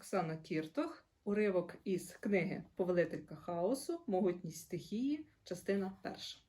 Оксана Кіртох, уривок із книги Повелителька хаосу, Могутність стихії, частина перша.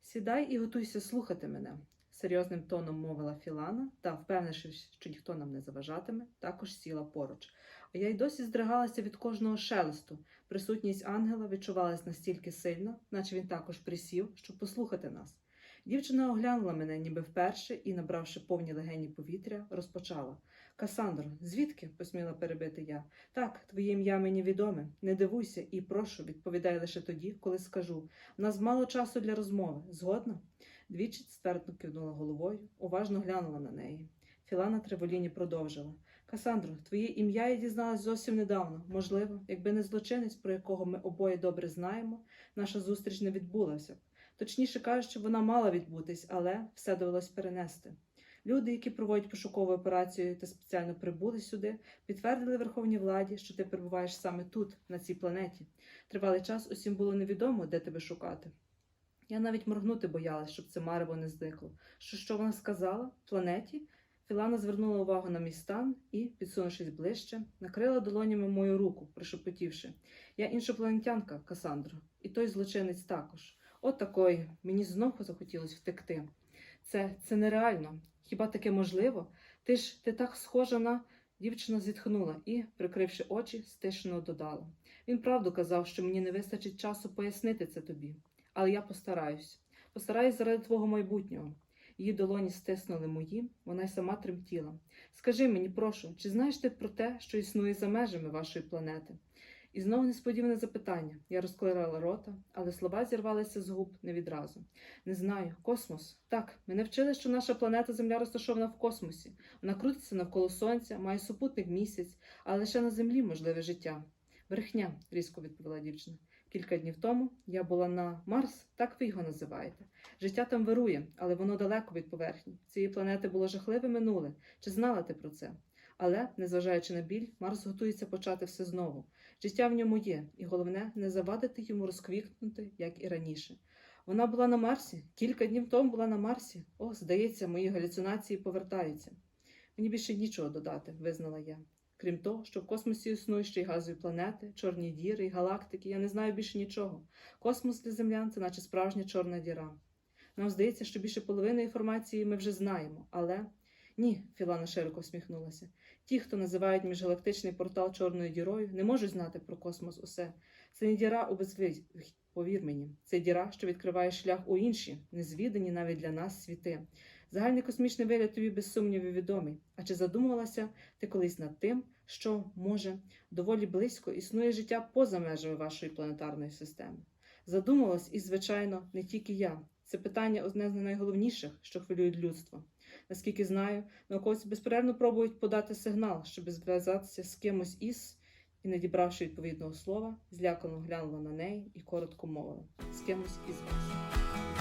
Сідай і готуйся слухати мене, серйозним тоном мовила Філана та, впевнившись, що ніхто нам не заважатиме, також сіла поруч. А я й досі здригалася від кожного шелесту. Присутність ангела відчувалась настільки сильно, наче він також присів, щоб послухати нас. Дівчина оглянула мене ніби вперше і, набравши повні легені повітря, розпочала. Касандро, звідки? посміла перебити я. Так, твоє ім'я мені відоме. Не дивуйся і прошу, відповідай лише тоді, коли скажу. У нас мало часу для розмови. Згодна? Двічі ствердно кивнула головою, уважно глянула на неї. Філана Треволіні продовжила. Касандро, твоє ім'я я дізналась зовсім недавно. Можливо, якби не злочинець, про якого ми обоє добре знаємо, наша зустріч не відбулася б. Точніше кажучи, вона мала відбутись, але все довелось перенести. Люди, які проводять пошукову операцію та спеціально прибули сюди, підтвердили Верховній владі, що ти перебуваєш саме тут, на цій планеті. Тривалий час усім було невідомо, де тебе шукати. Я навіть моргнути боялась, щоб це марево не зникло. Що що вона сказала? Планеті? Філана звернула увагу на мій стан і, підсунувшись ближче, накрила долонями мою руку, прошепотівши Я іншопланетянка, Касандро, і той злочинець також. От такої, мені знову захотілося втекти. Це, це нереально. Хіба таке можливо? Ти ж ти так схожа на. Дівчина зітхнула і, прикривши очі, стишено додала. Він правду казав, що мені не вистачить часу пояснити це тобі. Але я постараюсь. Постараюсь заради твого майбутнього. Її долоні стиснули мої, вона й сама тремтіла. Скажи мені, прошу, чи знаєш ти про те, що існує за межами вашої планети? І знову несподіване запитання. Я розклеїла рота, але слова зірвалися з губ не відразу. Не знаю, космос. Так, мене вчили, що наша планета Земля розташована в космосі. Вона крутиться навколо сонця, має супутник місяць, але лише на землі можливе життя. Брехня, різко відповіла дівчина. Кілька днів тому я була на Марс, так ви його називаєте. Життя там вирує, але воно далеко від поверхні. Цієї планети було жахливе минуле. Чи знала ти про це? Але, незважаючи на біль, Марс готується почати все знову. Життя в ньому є, і головне не завадити йому розквітнути, як і раніше. Вона була на Марсі, кілька днів тому була на Марсі. О, здається, мої галюцинації повертаються. Мені більше нічого додати, визнала я. Крім того, що в космосі існують ще й газові планети, чорні діри і галактики, я не знаю більше нічого. Космос для землян це наче справжня чорна діра. Нам здається, що більше половини інформації ми вже знаємо, але ні, Філана широко всміхнулася. Ті, хто називають міжгалактичний портал чорною дірою, не можуть знати про космос усе. Це не діра у безвидь, повір мені. Це діра, що відкриває шлях у інші, незвідані навіть для нас світи. Загальний космічний вигляд тобі без сумнівів відомий. А чи задумувалася ти колись над тим, що, може, доволі близько існує життя поза межами вашої планетарної системи? Задумалась і, звичайно, не тільки я. Це питання одне з найголовніших, що хвилюють людство. Наскільки знаю, науковці безперервно пробують подати сигнал, щоб зв'язатися з кимось із, і, не дібравши відповідного слова, злякано глянула на неї і коротко мовила з кимось із вас.